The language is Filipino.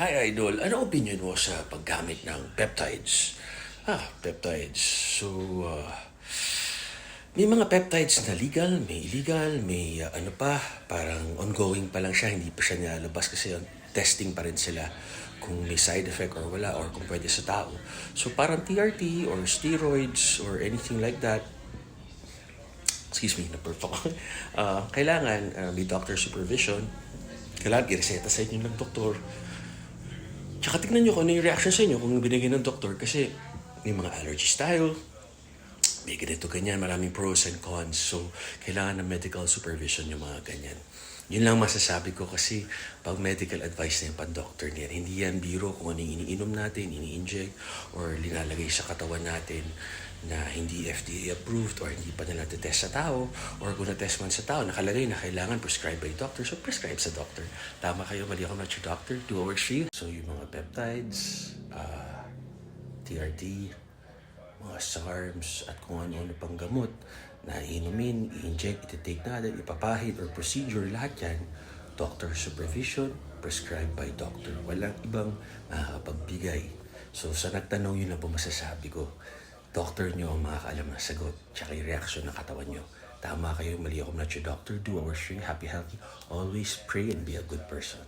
Hi Idol, ano opinion mo sa paggamit ng peptides? Ah, peptides. So, uh, may mga peptides na legal, may illegal, may uh, ano pa, parang ongoing pa lang siya, hindi pa siya nilalabas kasi testing pa rin sila kung may side effect or wala or kung pwede sa tao. So parang TRT or steroids or anything like that, excuse me, napurto ko. Ah, kailangan ah, may doctor supervision. Kailangan i-reseta sa inyo ng doktor. Tsaka tignan nyo kung ano yung reaction sa inyo kung binigay ng doktor kasi may mga allergies tayo, may ganito, ganyan, maraming pros and cons. So, kailangan ng medical supervision yung mga ganyan. Yun lang masasabi ko kasi pag medical advice na yung pan-doctor niyan, hindi yan biro kung ano yung iniinom natin, ini-inject, or linalagay sa katawan natin na hindi FDA approved or hindi pa nila test sa tao or kung na-test man sa tao, nakalagay na kailangan prescribed by doctor, so prescribe sa doctor. Tama kayo, mali ako not your doctor, do for you. So yung mga peptides, ah, TRT, mga SARMs at kung ano-ano pang gamot na inumin, i-inject, iti-take natin, ipapahid or procedure, lahat yan, doctor supervision, prescribed by doctor. Walang ibang makakapagbigay. So sa nagtanong yun lang po masasabi ko, doctor nyo ang makakaalam ng sagot, tsaka yung reaction ng katawan nyo. Tama kayo, mali ako, not your doctor. Do our stream, happy, healthy. Always pray and be a good person.